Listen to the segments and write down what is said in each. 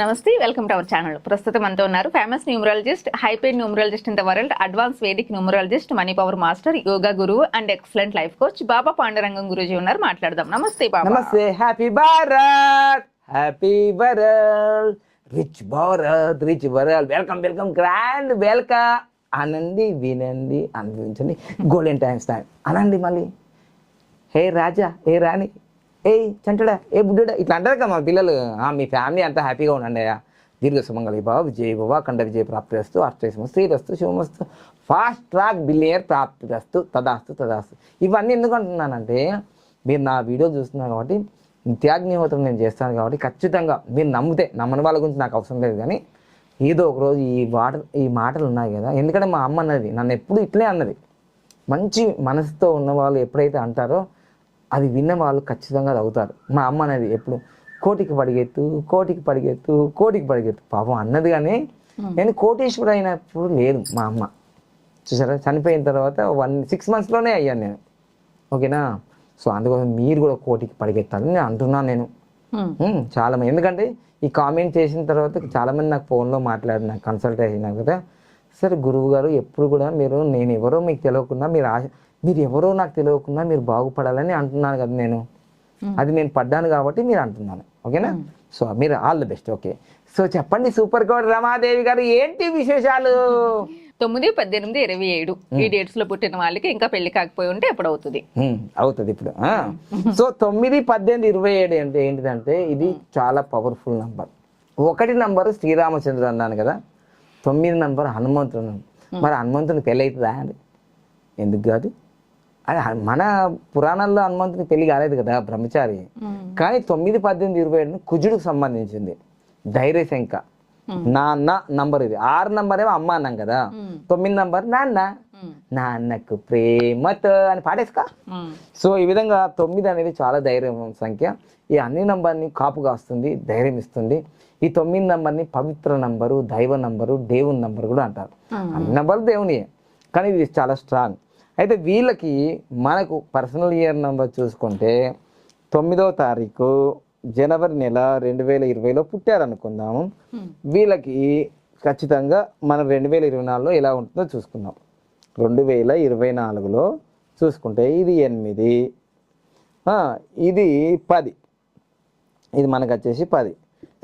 నమస్తే welcome to our channel. ప్రస్తుతం మనతో ఉన్నారు famous numerologist hyped numerologist in the world advance vedic numerologist money power master yoga గురువు and excellent life coach Baba Pandurangam Guruji ఉన్నారు. మాట్లాడదాం. నమస్తే బాబా నమస్తే. Happy Bharat happy world rich Bharat rich world welcome welcome grand welcome అనండి వినండి అనుభవించండి golden times time అనండి మళ్ళీ. హే రాజా హే రాణి ఏ చంటడా ఏ బుడ్డడా ఇట్లా అంటారు కదా మా పిల్లలు. మీ ఫ్యామిలీ అంతా హ్యాపీగా ఉండండి అయ్యా. దీర్ఘ సుమంగళి బాబు విజయ బాబా కండ విజయ ప్రాప్తిరస్తు అష్టేశము శ్రీరస్తు శివమస్తు ఫాస్ట్ ట్రాక్ బిలియర్ ప్రాప్తిరస్తు తదాస్తు తదాస్తు. ఇవన్నీ ఎందుకు అంటున్నానంటే మీరు నా వీడియో చూస్తున్నారు కాబట్టి త్యాగ్నిహోత్రం నేను చేస్తాను కాబట్టి ఖచ్చితంగా మీరు నమ్మితే నమ్మని వాళ్ళ గురించి నాకు అవసరం లేదు కానీ ఏదో ఒక రోజు ఈ వాట ఈ మాటలు ఉన్నాయి కదా. ఎందుకంటే మా అమ్మ అన్నది నన్ను ఎప్పుడు ఇట్లే అన్నది. మంచి మనసుతో ఉన్న వాళ్ళు ఎప్పుడైతే అంటారో అది విన్న వాళ్ళు ఖచ్చితంగా అది అవుతారు మా అమ్మ అనేది ఎప్పుడు కోటికి పడిగెత్తు కోటికి పడిగెత్తు కోటికి పడిగెత్తు. పాపం అన్నది కానీ నేను కోటేశ్వరు అయినప్పుడు లేదు మా అమ్మ. చూసారా? చనిపోయిన తర్వాత వన్ సిక్స్ మంత్స్లోనే అయ్యాను నేను. ఓకేనా? సో అందుకోసం మీరు కూడా కోటికి పడిగెత్తాలని నేను అంటున్నాను నేను. చాలా మంది. ఎందుకంటే ఈ కామెంట్ చేసిన తర్వాత చాలా మంది నాకు ఫోన్లో మాట్లాడి నాకు కన్సల్ట్ అయినా కదా. సార్ గురువు గారు ఎప్పుడు కూడా మీరు నేను ఎవరో మీకు తెలియకుండా మీరు ఆశ మీరు ఎవరో నాకు తెలియకుండా మీరు బాగుపడాలని అంటున్నాను కదా నేను. అది నేను పడ్డాను కాబట్టి మీరు అంటున్నాను. ఓకేనా? సో మీరు all the best. Okay. So చెప్పండి సూపర్ కోడ్ రమాదేవి గారు ఏంటి విశేషాలు? తొమ్మిది పద్దెనిమిది ఇరవై ఏడు. ఈ డేట్స్లో పుట్టిన వాళ్ళకి ఇంకా పెళ్ళి కాకపోయి ఉంటే ఎప్పుడు అవుతుంది. అవుతుంది ఇప్పుడు. సో తొమ్మిది పద్దెనిమిది ఇరవై ఏడు అంటే ఏంటిదంటే ఇది చాలా పవర్ఫుల్ నంబర్ ఒకటి నంబర్ శ్రీరామచంద్రుడు అన్నాను కదా. తొమ్మిది నంబర్ హనుమంతుడు. మరి హనుమంతుని పెళ్ళి అవుతుందా అండి? ఎందుకు కాదు? మన పురాణాల్లో హనుమంతుని పెళ్ళి కాలేదు కదా బ్రహ్మచారి. కానీ తొమ్మిది పద్దెనిమిది ఇరవై ఏడు కుజుడికి సంబంధించింది. ధైర్యశంక. నాన్న నంబర్ ఇది. ఆరు నంబర్ ఏమో అమ్మ అన్నాం కదా. తొమ్మిది నంబర్ నాన్న. నాన్నకు ప్రేమతో అని పాడేసుకో. సో ఈ విధంగా తొమ్మిది అనేది చాలా ధైర్యం సంఖ్య. ఈ అన్ని నంబర్ని కాపు కాస్తుంది ధైర్యం ఇస్తుంది. ఈ తొమ్మిది నంబర్ని పవిత్ర నంబరు దైవ నంబరు దేవుని నంబర్ కూడా అంటారు. అన్ని నంబర్లు దేవుని కానీ ఇది చాలా స్ట్రాంగ్ అయితే వీళ్ళకి మనకు పర్సనల్ ఇయర్ నంబర్ చూసుకుంటే తొమ్మిదవ తారీఖు జనవరి నెల రెండు వేల ఇరవైలో పుట్టారు అనుకుందాము వీళ్ళకి ఖచ్చితంగా మనం రెండు వేల ఇరవై నాలుగులో ఎలా ఉంటుందో చూసుకుందాం. రెండు వేల ఇరవై నాలుగులో చూసుకుంటే ఇది ఎనిమిది. ఇది పది. ఇది మనకు వచ్చేసి పది.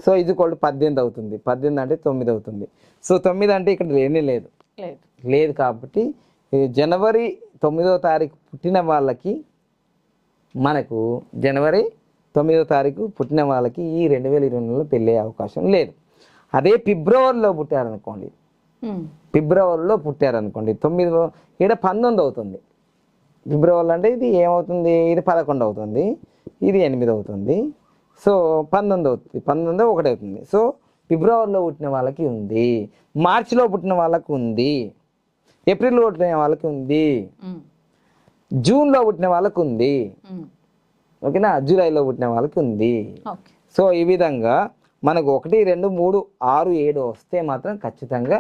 సో ఇది కూడా పద్దెనిమిది అవుతుంది. పద్దెనిమిది అంటే తొమ్మిది అవుతుంది. సో తొమ్మిది అంటే ఇక్కడ లేనే లేదు. లేదు కాబట్టి ఈ జనవరి తొమ్మిదవ తారీఖు పుట్టిన వాళ్ళకి మనకు జనవరి తొమ్మిదవ తారీఖు పుట్టిన వాళ్ళకి ఈ రెండు వేల ఇరవై నెలలో పెళ్ళే అవకాశం లేదు. అదే ఫిబ్రవరిలో పుట్టారనుకోండి. ఫిబ్రవరిలో పుట్టారనుకోండి. తొమ్మిది ఇక్కడ పంతొమ్మిది అవుతుంది. ఫిబ్రవరి అంటే ఇది ఏమవుతుంది? ఇది పదకొండు అవుతుంది. ఇది ఎనిమిది అవుతుంది. సో పంతొమ్మిది అవుతుంది. పంతొమ్మిది ఒకటి అవుతుంది. సో ఫిబ్రవరిలో పుట్టిన వాళ్ళకి ఉంది. మార్చిలో పుట్టిన వాళ్ళకి ఉంది. ఏప్రిల్లో పుట్టిన వాళ్ళకి ఉంది. జూన్లో పుట్టిన వాళ్ళకి ఉంది. ఓకేనా? జూలైలో పుట్టిన వాళ్ళకి ఉంది సో ఈ విధంగా మనకు ఒకటి రెండు మూడు ఆరు ఏడు వస్తే మాత్రం ఖచ్చితంగా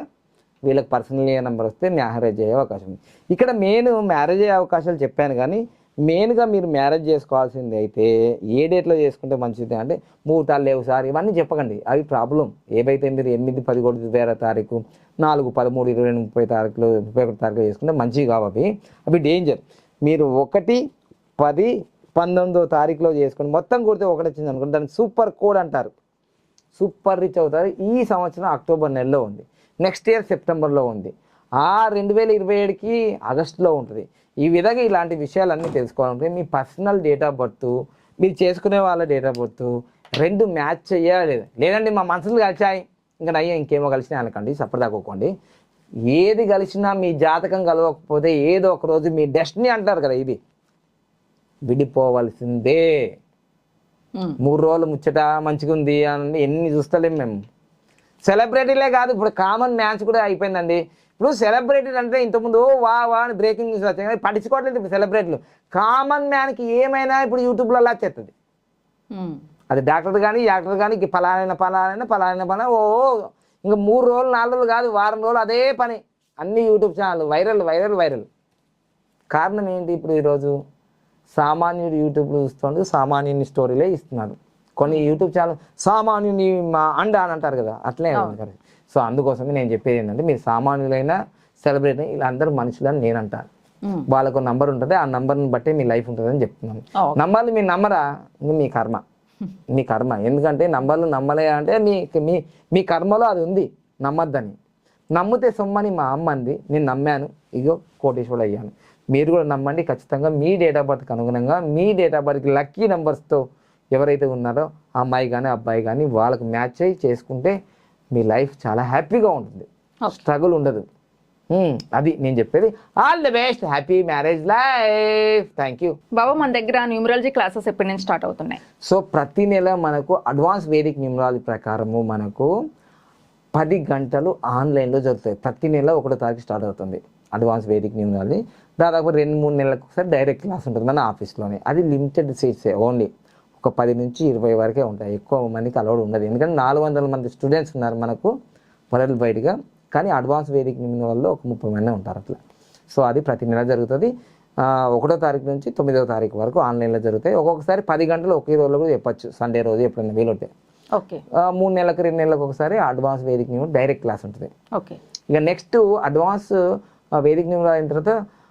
వీళ్ళకి పర్సనల్ నెంబర్ వస్తే మ్యారేజ్ అయ్యే అవకాశం ఉంది. ఇక్కడ మెయిన్ మ్యారేజ్ అయ్యే అవకాశాలు చెప్పాను కానీ మెయిన్గా మీరు మ్యారేజ్ చేసుకోవాల్సింది అయితే ఏ డేట్లో చేసుకుంటే మంచిది అంటే ముహూర్తాలు లేవు సార్ ఇవన్నీ చెప్పకండి. అవి ప్రాబ్లం. ఏవైతే మీరు ఎనిమిది పదకొండు ఒకటి వేరే తారీఖు నాలుగు పదమూడు ఇరవై రెండు ముప్పై తారీఖులు ముప్పై ఒకటి తారీఖులు చేసుకుంటే మంచివి కావు అవి అవి డేంజర్ మీరు ఒకటి పది పంతొమ్మిదో తారీఖులో చేసుకుని మొత్తం కొడితే ఒకటి వచ్చింది అనుకోండి దాన్ని సూపర్ కోడ్ అంటారు. సూపర్ రిచ్ అవుతారు. ఈ సంవత్సరం అక్టోబర్ నెలలో ఉంది. నెక్స్ట్ ఇయర్ సెప్టెంబర్లో ఉంది. ఆ రెండు వేల ఇరవై ఏడుకి ఆగస్టులో ఉంటుంది. ఈ విధంగా ఇలాంటి విషయాలన్నీ తెలుసుకోవాలంటే మీ పర్సనల్ డేట్ ఆఫ్ బర్త్ మీరు చేసుకునే వాళ్ళ డేట్ ఆఫ్ బర్త్ రెండు మ్యాచ్ చేయాలి. లేదండి మా మనసులు కలిసాయి ఇంకా నయ్యా ఇంకేమో కలిసినాయి అనకండి సప్పదాకోకండి ఏది కలిసినా మీ జాతకం కలవకపోతే ఏదో ఒక రోజు మీ డెస్టినీ అంటారు కదా ఇది. విడిపోవలసిందే. మూడు రోజులు ముచ్చట మంచిగా ఉంది అని ఎన్ని చూస్తలేం మేము. సెలబ్రిటీలే కాదు ఇప్పుడు కామన్ మ్యాచ్ కూడా అయిపోయిందండి. ఇప్పుడు సెలబ్రిటీ అంటే ఇంతకుముందు వా వా అని బ్రేకింగ్ న్యూస్ వచ్చాయి. కానీ పట్టించుకోవట్లేదు ఇప్పుడు సెలబ్రిటీలు కామన్ మ్యాన్కి ఏమైనా ఇప్పుడు యూట్యూబ్లో అలా వచ్చేస్తుంది. అది డాక్టర్ కానీ యాక్టర్ కానీ పలానైన పలానైన పలానైన పలానా ఓ ఇంకా మూడు రోజులు నాలుగు రోజులు కాదు వారం రోజులు అదే పని. అన్ని YouTube channel viral viral viral కారణం ఏంటి ఇప్పుడు ఈరోజు సామాన్యుడు యూట్యూబ్లో చూస్తుంటే సామాన్యుని స్టోరీలే ఇస్తున్నారు కొన్ని యూట్యూబ్ ఛానల్ సామాన్యుని మా అండ అని అంటారు కదా అట్లే సో అందుకోసమే నేను చెప్పేది ఏంటంటే మీరు సామాన్యులైన సెలబ్రిటీ ఇలా అందరూ మనుషులని నేను అంటాను. వాళ్ళకు నంబర్ ఉంటుంది ఆ నంబర్ని బట్టే మీ లైఫ్ ఉంటుందని చెప్తున్నాను. ఓకే. నంబర్లు మీరు నమ్మరా? మీ కర్మ. మీ కర్మ. ఎందుకంటే నంబర్లు నమ్మలే అంటే మీ మీ మీ కర్మలో అది ఉంది. నమ్మద్దని. నమ్మితే సొమ్మని మా అమ్మ అంది. నేను నమ్మాను. ఇగో కోటేశ్వరుడు అయ్యాను మీరు కూడా నమ్మండి. ఖచ్చితంగా మీ డేట్ ఆఫ్ బర్త్కి అనుగుణంగా మీ డేట్ ఆఫ్ బర్త్కి లక్కీ నెంబర్స్తో ఎవరైతే ఉన్నారో ఆ అమ్మాయి కానీ అబ్బాయి కానీ వాళ్ళకు మ్యాచ్ అయ్యి చేసుకుంటే మీ లైఫ్ చాలా హ్యాపీగా ఉంటుంది. స్ట్రగుల్ ఉండదు. అది నేను చెప్పేది. All the best. Happy marriage life. Thank you. Baba మన దగ్గర న్యూమరాలజీ క్లాసెస్ ఎప్పటి నుంచి స్టార్ట్ అవుతున్నాయి? సో ప్రతి నెల మనకు అడ్వాన్స్ వేదిక్ న్యూమరాలజీ ప్రకారము మనకు పది గంటలు ఆన్లైన్లో జరుగుతాయి. ప్రతి నెల ఒకటో తారీఖు స్టార్ట్ అవుతుంది అడ్వాన్స్ వేదిక్ న్యూమరాలజీ. దాదాపు రెండు మూడు నెలలకు ఒకసారి డైరెక్ట్ క్లాస్ ఉంటుంది మన ఆఫీస్లోనే. అది లిమిటెడ్ సీట్సే ఓన్లీ. ఒక పది నుంచి ఇరవై వరకే ఉంటాయి. ఎక్కువ మందికి అలవాటు ఉండదు. ఎందుకంటే నాలుగు వందల మంది స్టూడెంట్స్ ఉన్నారు మనకు వరల్డ్ వైడ్గా. కానీ అడ్వాన్స్ వేదిక్ న్యూమరాల్లో ఒక ముప్పై మంది ఉంటారు అట్లా. సో అది ప్రతి నెల జరుగుతుంది. ఒకటో తారీఖు నుంచి తొమ్మిదవ తారీఖు వరకు ఆన్లైన్లో జరుగుతాయి. ఒక్కొక్కసారి పది గంటలు ఒకే రోజులో కూడా చెప్పొచ్చు. సండే రోజు ఎప్పుడైనా వీలుంటే ఓకే. మూడు నెలలకు రెండు నెలలకు ఒకసారి అడ్వాన్స్ వేదిక డైరెక్ట్ క్లాస్ ఉంటుంది. ఓకే. ఇక నెక్స్ట్ అడ్వాన్స్ వేదిక అయిన తర్వాత